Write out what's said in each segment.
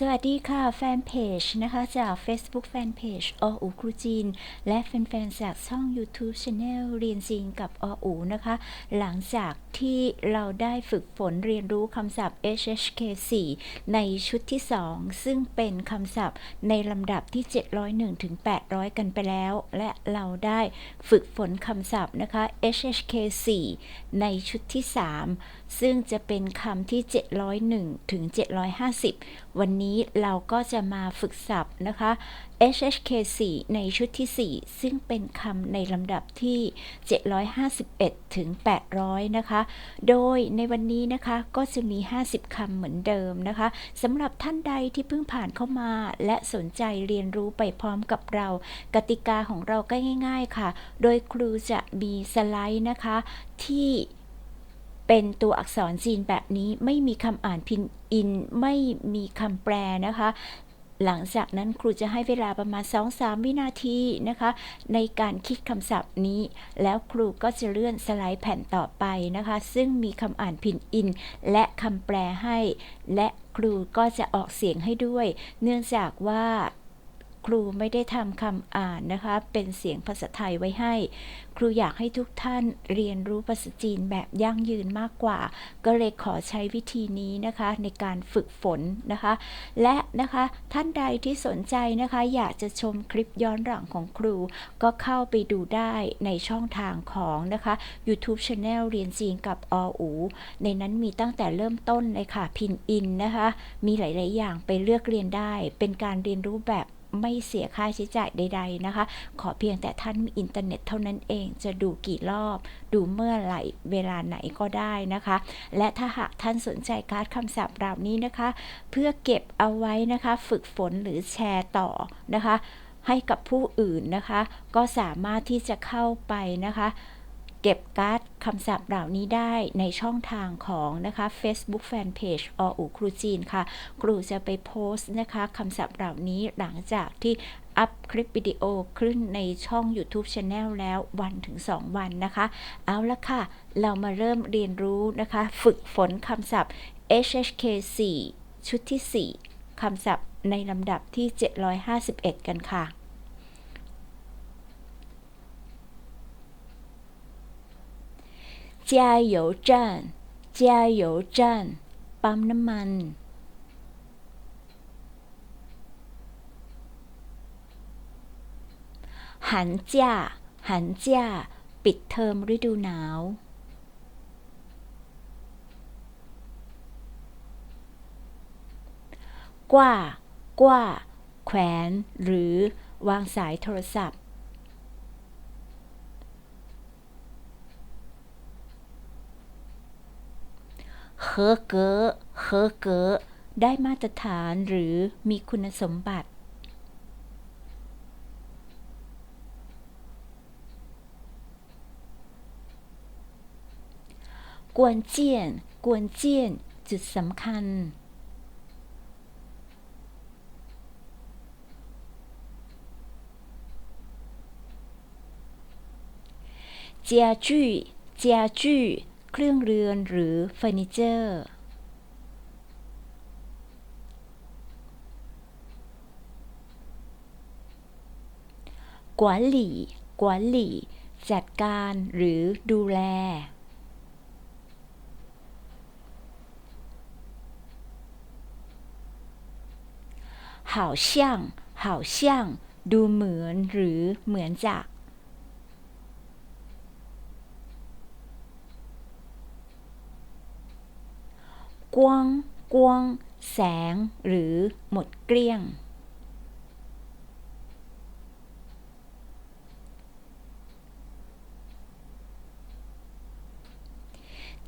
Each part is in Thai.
สวัสดีค่ะ แฟนเพจนะคะจาก Facebook Fanpage ออูครูจีน และแฟนๆจากช่อง YouTube Channel เรียนจีนกับออูนะคะ หลังจากที่เราได้ฝึกฝนเรียนรู้คำศัพท์ HHK4 ในชุดที่ 2 ซึ่งเป็นคำศัพท์ในลำดับที่ 701ถึง800 กันไปแล้ว และเราได้ฝึกฝนคำศัพท์นะคะ HHK4 ในชุดที่ 3 ซึ่งจะเป็นคำที่ 701ถึง750 วันนี้เราก็จะมาฝึกศัพท์นะคะ HHK4 ในชุดที่ 4 ซึ่งเป็นคำในลำดับที่ 751 ถึง 800 นะคะ โดยในวันนี้นะคะก็จะมี 50 คำเหมือนเดิมนะคะสำหรับท่านใดที่เพิ่งผ่านเข้ามา และสนใจเรียนรู้ไปพร้อมกับเรา กติกาของเราก็ง่าย ๆค่ะ โดยครูจะมีสไลด์นะคะที่ เป็นตัวอักษรจีนแบบนี้ไม่มีคำอ่านพินอิน ไม่มีคำแปลนะคะ หลังจากนั้นครูจะให้เวลาประมาณ 2-3 วินาทีนะคะ ในการคิดคำศัพท์นี้ แล้วครูก็จะเลื่อนสไลด์แผ่นต่อไปนะคะ ซึ่งมีคำอ่านพินอิน และคำแปลให้ และครูก็จะออกเสียงให้ด้วย เนื่องจากว่า ครูไม่ได้ทำคำอ่านนะคะ เป็นเสียงภาษาไทยไว้ให้ ครูอยากให้ทุกท่านเรียนรู้ภาษาจีนแบบยั่งยืนมากกว่า ก็เลยขอใช้วิธีนี้นะคะในการฝึกฝนนะคะ และนะคะท่านใดที่สนใจนะคะ อยากจะชมคลิปย้อนหลังของครู ก็เข้าไปดูได้ในช่องทางของนะคะ YouTube Channel เรียนจีนกับออูในนั้นมีตั้งแต่เริ่มต้นเลยค่ะพินอินนะคะ มีหลาย ๆ อย่างไปเลือกเรียนได้ เป็นการเรียนรู้แบบ ไม่เสียค่าใช้จ่ายใด ๆนะคะ ขอเพียงแต่ท่านมีอินเทอร์เน็ตเท่านั้นเองจะดูกี่รอบ ดูเมื่อไหร่เวลาไหนก็ได้นะคะ และถ้าหากท่านสนใจการ์ดคำศัพท์เหล่านี้นะคะ เพื่อเก็บเอาไว้นะคะ ฝึกฝนหรือแชร์ต่อนะคะ ให้กับผู้อื่นนะคะ ก็สามารถที่จะเข้าไปนะคะ เก็บการ์ดคำศัพท์เหล่านี้ได้ในช่องทางของนะคะ Facebook Fanpage ออูครูจีนค่ะ ครูจะไปโพสต์นะคะคำศัพท์เหล่านี้หลังจากที่อัพคลิปวิดีโอขึ้นในช่อง YouTube Channel แล้ววันถึง 2 วันนะคะ เอาละค่ะ เรามาเริ่มเรียนรู้นะคะ ฝึกฝนคำศัพท์ HHK 4 ชุดที่ 4คำศัพท์ในลำดับที่ 751 กันค่ะ 加油站加油站ปั๊มน้ำมัน หันจ้า หันจ้า ปิดเทอมฤดูหนาว กว่า กว่า แขวน หรือวางสายโทรศัพท์ เฮอเกอเฮเกอได้มาตรฐานหรือมีคุณสมบัติ กวนเจียน กวนเจียน จุดสำคัญเจียจุย เครื่องเรือนหรือเฟอร์นิเจอร์กวนหลี่กวนหลี่ จัดการหรือดูแลห่าเชี่ยงห่าเชี่ยงดูเหมือนหรือเหมือนจาก กว้างกว้างแสง หรือหมดเกลี้ยง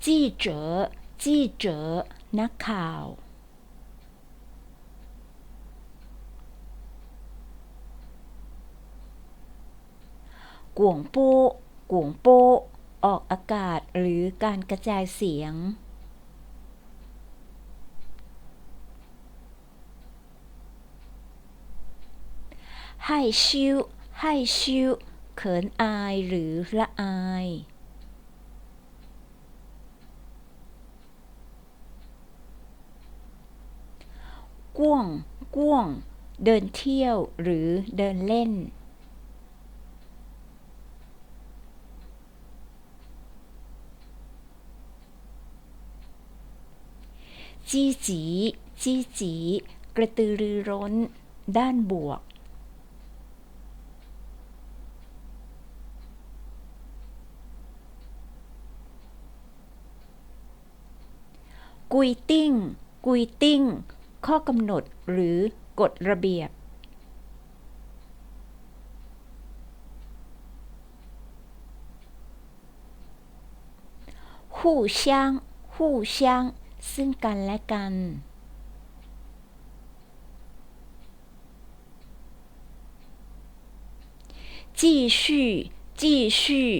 จี้เจ๋อจี้เจ๋อนักข่าว กวงโป้กวงโป้ออกอากาศหรือการกระจายเสียง ให้ชิวให้ชิวเขินอายหรือละอายกก้วงก้วง เดินเที่ยวหรือเดินเล่น จี้จี จี้จี กระตือรือร้น ด้านบวก กุยติ้ง กุยติ้ง ข้อกำหนดหรือกฎระเบียบ หู่ช่างหู่ช่างซึ่งกันและกันจี้ชี่จี้ชี่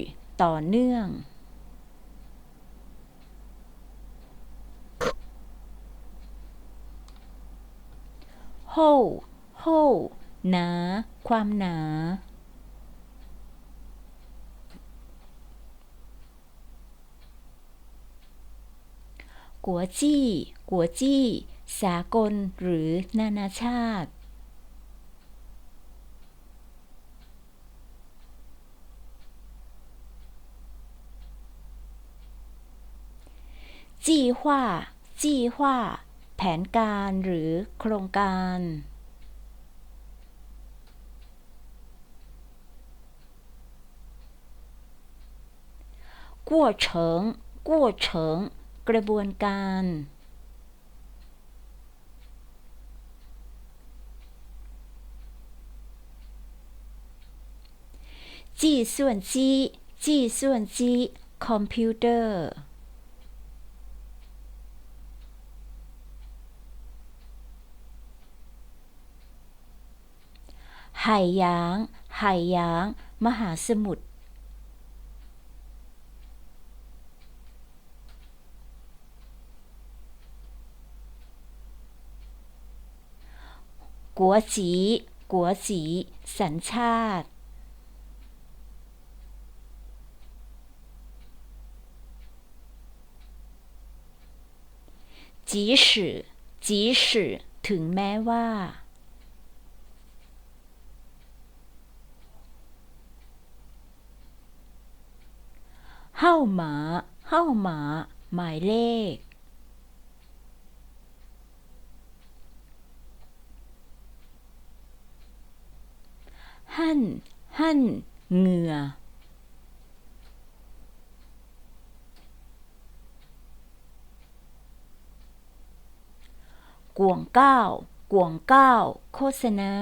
ต่อเนื่อง โฮโฮหนา ความหนา กัวจี้ กัวจี้ สากลหรือนานาชาติจี้หว่าจี้หว่า แผนการหรือโครงการ กั่วเฉิง กั่วเฉิง กระบวนการ จีส่วนจี จีส่วนจี คอมพิวเตอร์ ไไหายย้าง หายย้าง มหาสมุทร กัวจี กัวจี สัญชาติ จีสือจีสือถึงแม้ว่า เฮ้าหมาเฮ้าหมา หมายเลข หั่น หั่น เหงื่อ กวงก้าวกวงก้าว โฆษณา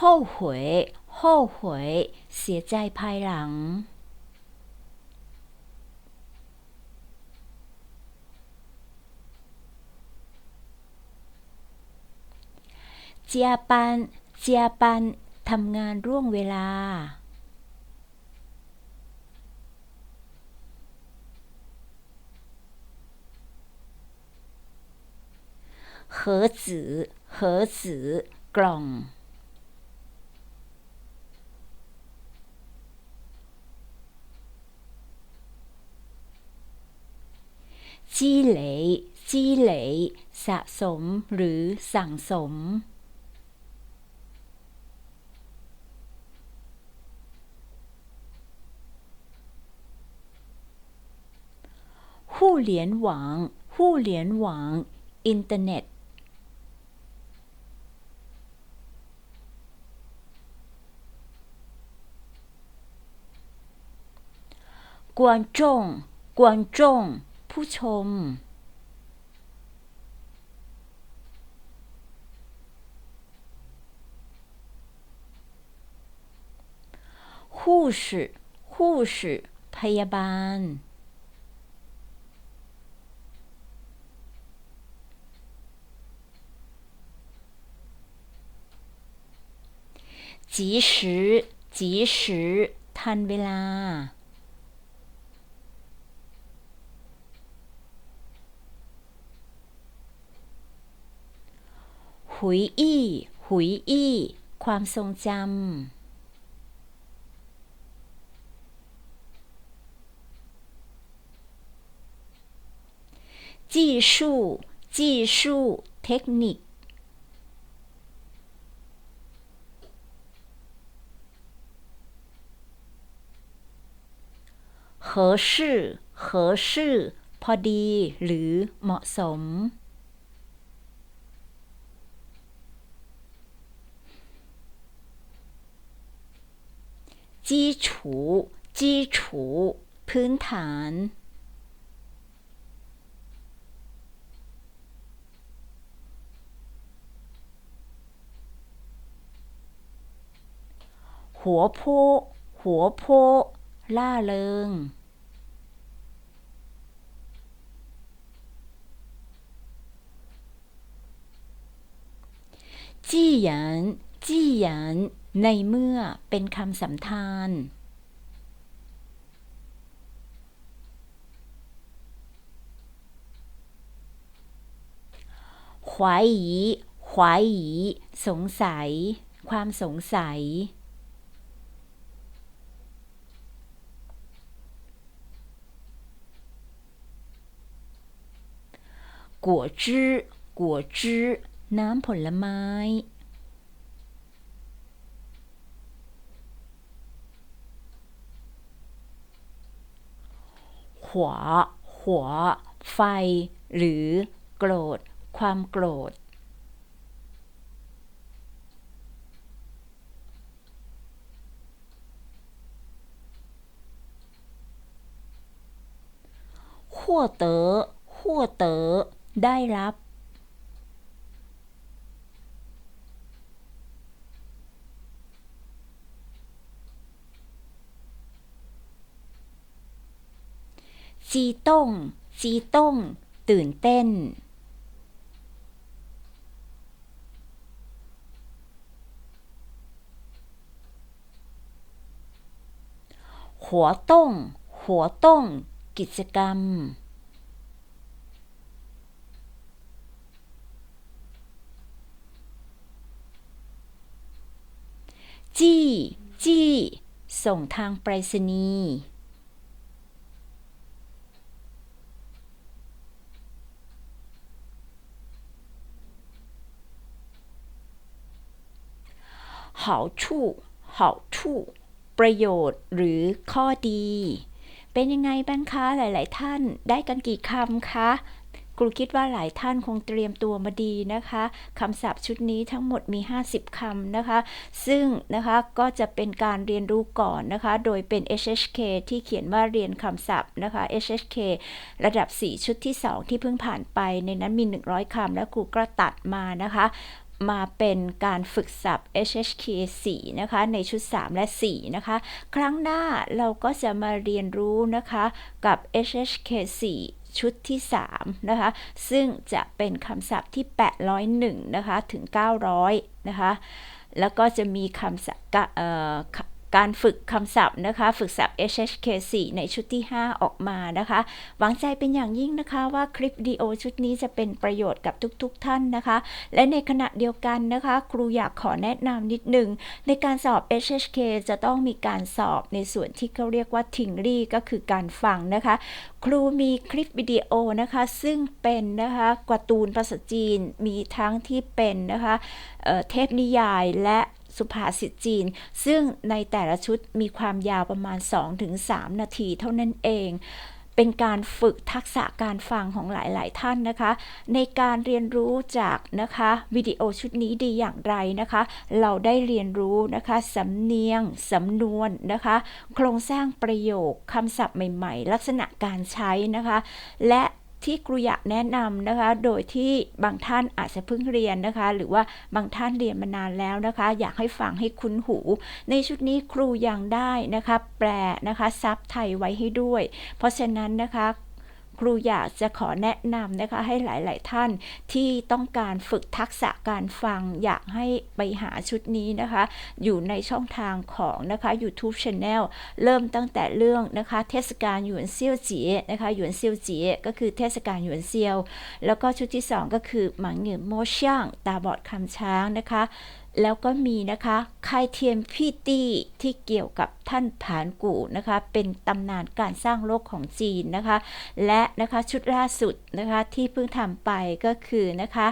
后悔后悔เสียใจภายหลัง เจียปัน เจียปัน ทำงานร่วงเวลา เหอจือเหอจือกล่อง จี้เหลยจี้เหลยสะสมหรือสั่งสมหู้เหลียนหวังหู้เหลียนหวังอินเทอร์เน็ตกวนจงกวนจง ผู้ชม 护士 护士 พยาบาล 及时及时ทันเวลา หุยอี้ หุยอี้ ความทรงจำจีชูจีชูเทคนิม合适合适พอดี หรือเหมาะสม 基础基础พื้นฐาน หัวโพหัวโพล่าเริง จี้หยัน จี้หยันในเมื่อเป็นคำสำทานขวายหยีขวายยีสงสัย ความสงสัยกัวจื้อกัวจื้อน้ำผลไม้ หัว หัว ไฟ หรือ โกรธ ความโกรธ หัวเต๋อหัวเต๋อได้รับ จีต้ง จีต้ง ตื่นเต้น หัวต้ง หัวต้ง กิจกรรม จี้ จี้ ส่งทางไปรษณีย์ 好处好处ประโยชน์ หรือข้อดี เป็นยังไงบ้างคะ หลาย ๆ ท่านได้กันกี่คำคะ ครูคิดว่าหลายท่านคงเตรียมตัวมาดีนะคะคำศัพท์ชุดนี้ทั้งหมดมี 50 คำนะคะ ซึ่งนะคะก็จะเป็นการเรียนรู้ก่อนนะคะ โดยเป็น HHK ที่เขียนว่าเรียนคำศัพท์นะคะ HHK ระดับ 4 ชุดที่ 2 ที่เพิ่งผ่านไป ในนั้นมี 100 คำแล้วครูก็ตัดมานะคะ มาเป็นการฝึกศัพท์ HHK 4 นะคะ ในชุด 3 และ 4 นะคะ ครั้งหน้าเราก็จะมาเรียนรู้นะคะกับ HHK 4ชุดที่ 3 นะคะ ซึ่งจะเป็นคำศัพท์ที่ 801 นะคะ ถึง 900 นะคะ แล้วก็จะมีคำศัพท์ การฝึกคำศัพท์นะคะ ฝึกศัพท์ HHK 4 ในชุดที่ 5 ออกมานะคะ หวังใจเป็นอย่างยิ่งนะคะว่าคลิปวิดีโอชุดนี้จะเป็นประโยชน์กับทุกๆทท่านนะคะ และในขณะเดียวกันนะคะ ครูอยากขอแนะนำนิดหนึ่ง ในการสอบ HHK จะต้องมีการสอบในส่วนที่เขาเรียกว่าทิงลี่ก็คือการฟังนะคะ ครูมีคลิปวิดีโอนะคะ ซึ่งเป็นนะคะการ์ตูนภาษาจีนมีทั้งที่เป็นนะคะเเทพนิยายและ สุภาษิตจีน ซึ่งในแต่ละชุดมีความยาวประมาณ 2-3 นาทีเท่านั้นเองเป็นการฝึกทักษะการฟังของหลาย ๆ ท่านนะคะ ในการเรียนรู้จากนะคะวิดีโอชุดนี้ดีอย่างไรนะคะ เราได้เรียนรู้นะคะสำเนียงสำนวนนะคะ โครงสร้างประโยคคำศัพท์ใหม่ ๆ ลักษณะการใช้นะคะ และ ที่ครูอยากแนะนำนะคะ โดยที่บางท่านอาจจะเพิ่งเรียนนะคะ หรือว่าบางท่านเรียนมานานแล้วนะคะ อยากให้ฟังให้คุ้นหู ในชุดนี้ครูยังได้นะคะ แปลนะคะซับไทยไว้ให้ด้วย เพราะฉะนั้นนะคะ ครูอยากจะขอแนะนำนะคะให้หลาย ๆ ท่านที่ต้องการฝึกทักษะการฟังอยากให้ไปหาชุดนี้นะคะ อยู่ในช่องทางของนะคะ YouTube Channel เริ่มตั้งแต่เรื่องนะคะ เทศกาลหยวนเซียวจีนะคะหยวนเซียวจีก็คือเทศกาลหยวนเซียว แล้วก็ชุดที่ 2 ก็คือหมังเหงียนโมช่างตาบอดคำช้างนะคะ แล้วก็มีนะคะคายเทียนพี่ตี้ที่เกี่ยวกับท่านผานกู่นะคะ เป็นตำนานการสร้างโลกของจีนนะคะ และนะคะชุดล่าสุดนะคะที่เพิ่งทำไปก็คือนะคะ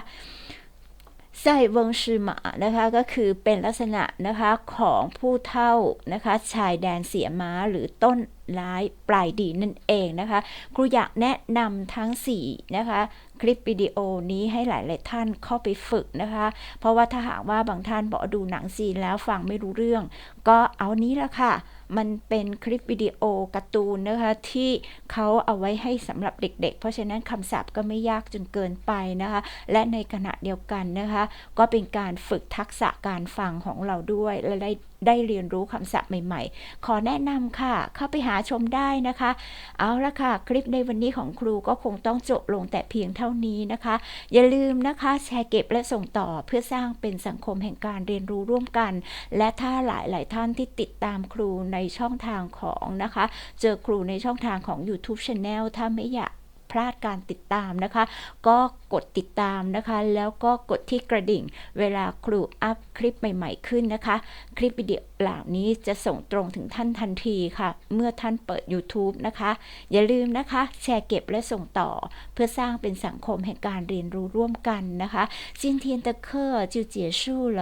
ไส้เวิงชื่อหมานะคะก็คือเป็นลักษณะนะคะของผู้เท่านะคะชายแดนเสียม้าหรือต้นร้ายปลายดีนั่นเองนะคะครูอยากแนะนำทั้ง4นะคะคลิปวิดีโอนี้ให้หลาย ๆ ท่านเข้าไปฝึกนะคะ เพราะว่าถ้าหากว่าบางท่านบอกดูหนังซีนแล้วฟังไม่รู้เรื่อง ก็เอานี้ละค่ะ มันเป็นคลิปวิดีโอการ์ตูนนะคะที่เขาเอาไว้ให้สำหรับเด็ก ๆ เพราะฉะนั้นคำศัพท์ก็ไม่ยากจนเกินไปนะคะ และในขณะเดียวกันนะคะ ก็เป็นการฝึกทักษะการฟังของเราด้วยและได้ได้เรียนรู้คำศัพท์ใหม่ๆ ขอแนะนำค่ะ เข้าไปหาชมได้นะคะ เอาละค่ะ คลิปในวันนี้ของครูก็คงต้องจบลงแต่เพียงเท่านี้นะคะ อย่าลืมนะคะแชร์เก็บและส่งต่อเพื่อสร้างเป็นสังคมแห่งการเรียนรู้ร่วมกัน และถ้าหลายๆท่านที่ติดตามครูในช่องทางของนะคะ เจอครูในช่องทางของ YouTube Channel ถ้าไม่อยาก พลาดการติดตามนะคะ ก็กดติดตามนะคะ แล้วก็กดที่กระดิ่ง เวลาครูอัพคลิปใหม่ ๆ ขึ้นนะคะ คลิปวิดีโอเหล่านี้จะส่งตรงถึงท่านทันทีค่ะ เมื่อท่านเปิด YouTube นะคะ อย่าลืมนะคะ แชร์เก็บและส่งต่อ เพื่อสร้างเป็นสังคมแห่งการเรียนรู้ร่วมกันนะคะ今天的课就结束了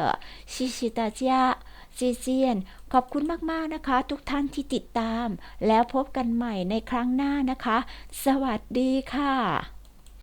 谢谢大家 จีเจียน ขอบคุณมาก ๆ นะคะ ทุกท่านที่ติดตาม แล้วพบกันใหม่ในครั้งหน้านะคะ สวัสดีค่ะ